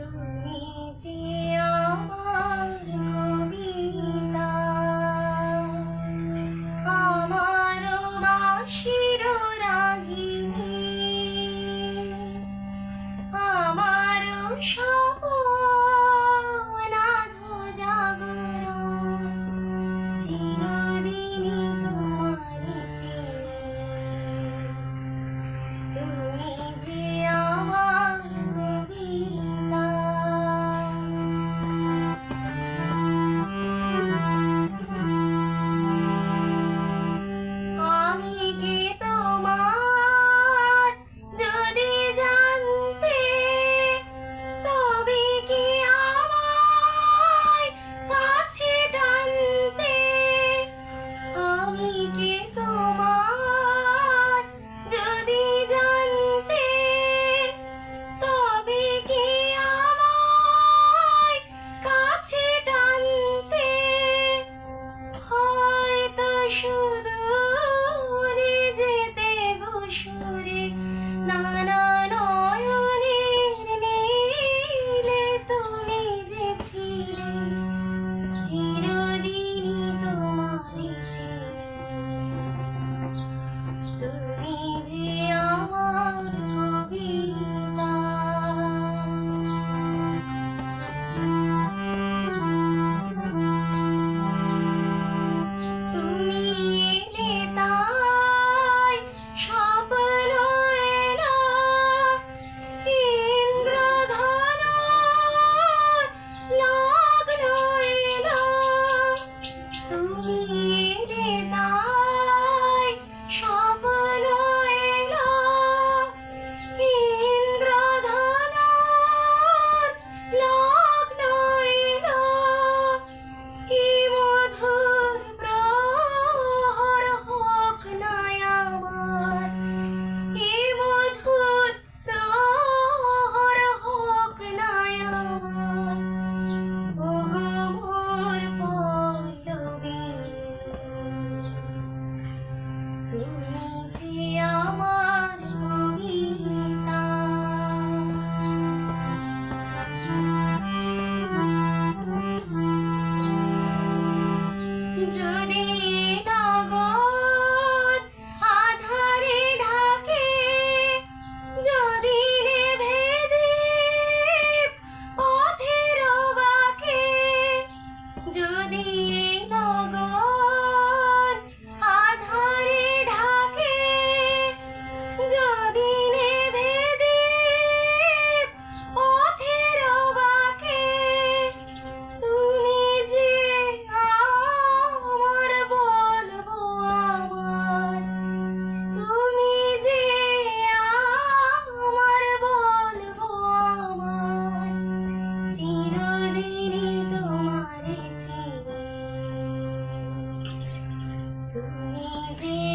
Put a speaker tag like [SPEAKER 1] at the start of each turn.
[SPEAKER 1] তুমি যে আমার কবিতা আমার বাঁশির রাগিনী আমার gì?